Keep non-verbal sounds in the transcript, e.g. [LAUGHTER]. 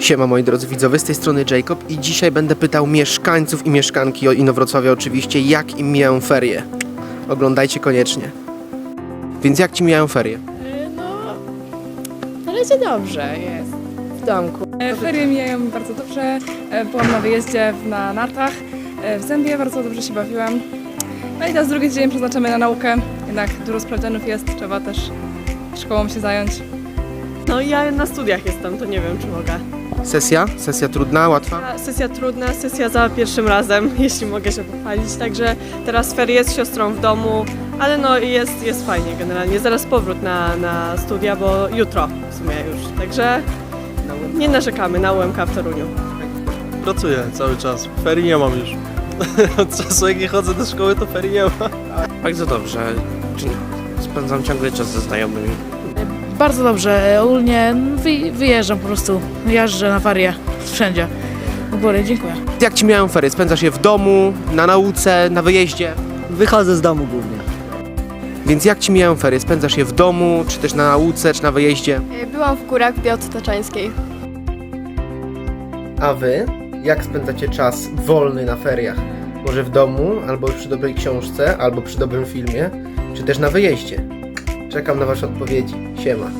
Siema moi drodzy widzowie, z tej strony Jacob i dzisiaj będę pytał mieszkańców i mieszkanki o Inowrocławia oczywiście, jak im mijają ferie. Oglądajcie koniecznie. Więc jak ci mijają ferie? No, na razie dobrze jest w domku. E, Ferie mijają bardzo dobrze. E, Byłam na wyjeździe w- na nartach. e, W Zębie bardzo dobrze się bawiłam. No i teraz drugi dzień przeznaczamy na naukę. Jednak dużo sprawdzianów jest, trzeba też szkołą się zająć. No ja na studiach jestem, to nie wiem czy mogę. Sesja? Sesja trudna, łatwa? Sesja trudna, sesja za pierwszym razem, [LAUGHS] jeśli mogę się pochwalić. Także teraz ferie z siostrą w domu, ale no jest, jest fajnie generalnie. Zaraz powrót na, na studia, bo jutro w sumie już. Także nie narzekamy na UMK w Toruniu. Pracuję cały czas. Ferii nie mam już. [LAUGHS] Od czasu jak nie chodzę do szkoły, to ferii nie ma. Bardzo dobrze. Spędzam ciągle czas ze znajomymi. Bardzo dobrze. Ogólnie wy, wyjeżdżam po prostu. Jeżdżę na ferie. Wszędzie. W górę, dziękuję. Jak ci mijają ferie? Spędzasz je w domu, na nauce, na wyjeździe? Wychodzę z domu głównie. Więc jak ci mijają ferie? Spędzasz je w domu, czy też na nauce, czy na wyjeździe? Byłam w górach w Białce Taczańskiej. A wy? Jak spędzacie czas wolny na feriach? Może w domu, albo przy dobrej książce, albo przy dobrym filmie, czy też na wyjeździe? Czekam na wasze odpowiedzi. Siema.